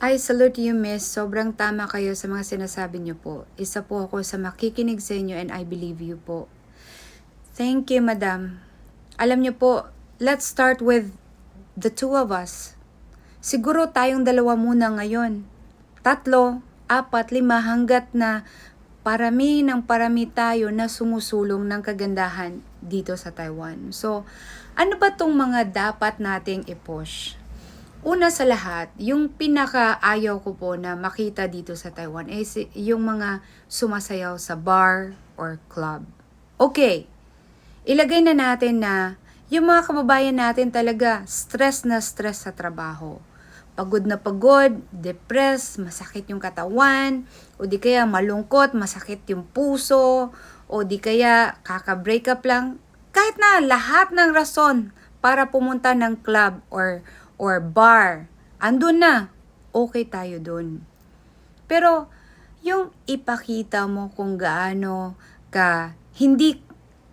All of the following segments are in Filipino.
I salute you, miss. Sobrang tama kayo sa mga sinasabi niyo po. Isa po ako sa makikinig sa inyo and I believe you po. Thank you, madam. Alam niyo po, let's start with the two of us. Siguro tayong dalawa muna ngayon. Tatlo, apat, lima, hanggat na parami ng parami tayo na sumusulong ng kagandahan dito sa Taiwan. So, ano ba tong mga dapat nating i-push? Una sa lahat, yung pinaka-ayaw ko po na makita dito sa Taiwan is yung mga sumasayaw sa bar or club. Okay, ilagay na natin na yung mga kababayan natin talaga stress na stress sa trabaho. Pagod na pagod, depressed, masakit yung katawan, o di kaya malungkot, masakit yung puso, o di kaya kaka-break up lang. Kahit na lahat ng rason para pumunta ng club or or bar, andun na. Okay tayo dun. Pero, yung ipakita mo kung gaano ka hindi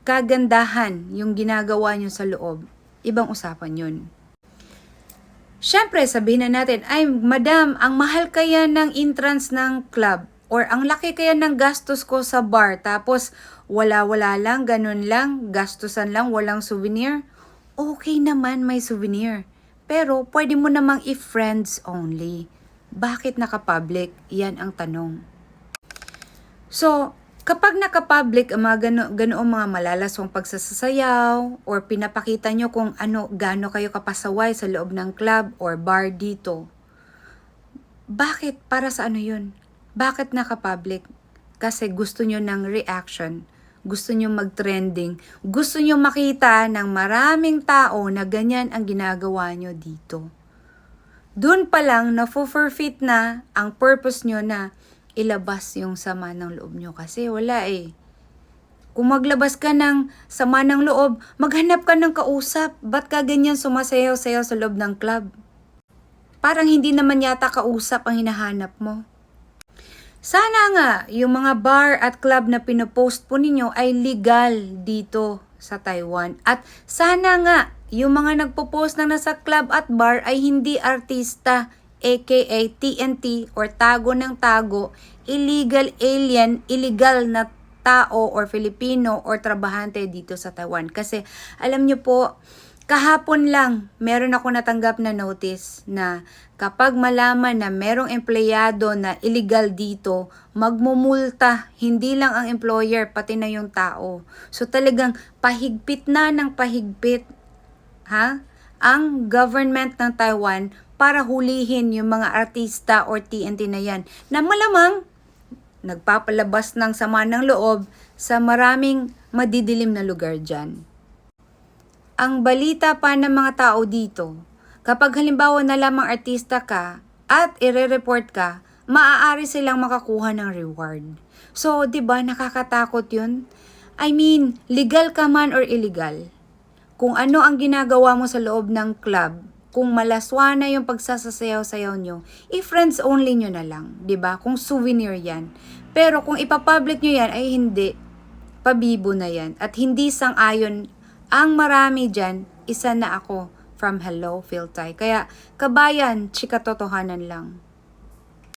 kagandahan yung ginagawa nyo sa loob, ibang usapan yun. Siyempre, sabihin na natin, ay, madam, ang mahal kaya ng entrance ng club or ang laki kaya ng gastos ko sa bar tapos wala-wala lang, ganun lang, gastusan lang, walang souvenir. Okay naman may souvenir. Pero pwede mo namang i-friends only. Bakit naka-public? Yan ang tanong. So, kapag naka-public ang mga gano, ganoong mga malalaswang pagsasayaw or pinapakita nyo kung ano, gaano kayo kapasaway sa loob ng club or bar dito, bakit? Para sa ano yun? Bakit naka-public? Kasi gusto nyo ng reaction. Gusto nyo mag-trending. Gusto nyo makita ng maraming tao na ganyan ang ginagawa nyo dito. Doon pa lang na forfeit na ang purpose nyo na ilabas yung sama ng loob nyo kasi wala eh. Kung maglabas ka ng sama ng loob, maghanap ka ng kausap. Ba't ka ganyan sumasayaw-sayaw sa loob ng club? Parang hindi naman yata kausap ang hinahanap mo. Sana nga yung mga bar at club na pinopost po ninyo ay legal dito sa Taiwan. At sana nga yung mga nagpo-post na nasa club at bar ay hindi artista aka TNT or tago ng tago, illegal alien, illegal na tao or Filipino or trabahante dito sa Taiwan. Kasi alam nyo po, kahapon lang meron ako natanggap na notice na kapag malaman na merong empleyado na illegal dito, magmumulta hindi lang ang employer pati na yung tao. So talagang pahigpit na ng pahigpit ha? Ang government ng Taiwan para hulihin yung mga artista or TNT na yan na malamang nagpapalabas ng sama ng loob sa maraming madidilim na lugar dyan. Ang balita pa ng mga tao dito, kapag halimbawa na lamang artista ka at ire-report ka, maaari silang makakuha ng reward. So, 'di ba nakakatakot 'yun? I mean, legal ka man or illegal. Kung ano ang ginagawa mo sa loob ng club, kung malaswa na yung pagsasasayaw-sayaw nyo, i-friends only nyo na lang, 'di ba? Kung souvenir 'yan. Pero kung ipapublic nyo 'yan ay hindi pabibo na 'yan at hindi sang-ayon ang marami dyan, isa na ako from Hello Philtay. Kaya, kabayan, chika totohanan lang.